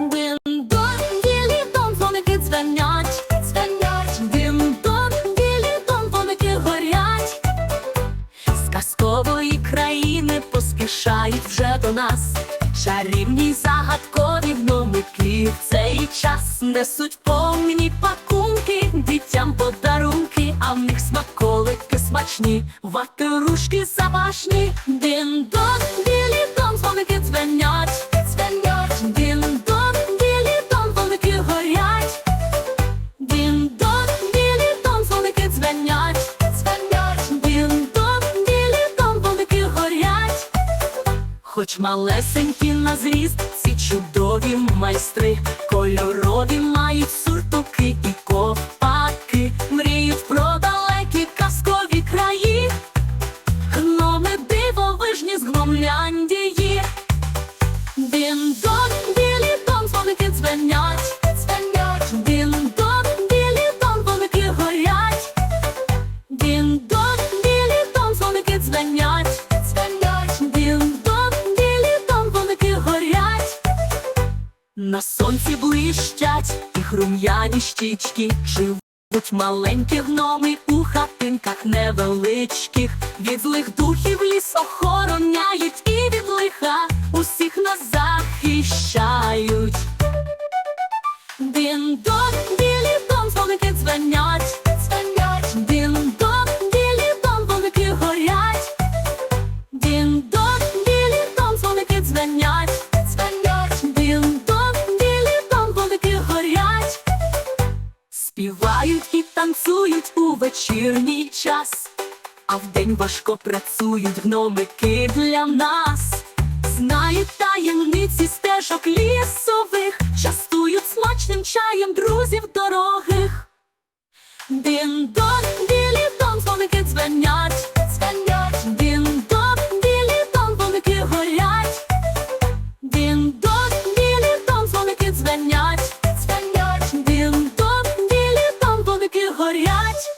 Дин-дон, ділі-дон, дзвоники дзвенять, дзвенять. Дин-дон, ділі-дон, горять. З казкової країни поспішають вже до нас. Чарівні загадкові гномики в цей час несуть повні пакунки, дітям подарунки, а в них смаколики смачні, ватрушки запашні. Дин-дон, Хоч малесенькі на зріст, ці чудові майстри, кольорові мають суртуки і ковпаки, мріють про далекі казкові краї, гноми дивовижні з гномляндії. Дін-дон, білі дон, дзвоники дзвенять. На сонці блищать їх рум'яні щічки, живуть маленькі гноми у хатинках невеличких. Від злих духів ліс охороняють і від лиха усіх нас захищають. вечірній час, а вдень важко працюють гномики для нас, знають таємниці стежок лісових, частують смачним чаєм друзів дорогих. Дин дон, білі дон, дзвоники дзвенять, дзвенять, дин дон, білі дон, дзвоники горять, дин дон, білі дон, дзвоники дзвенять. Горять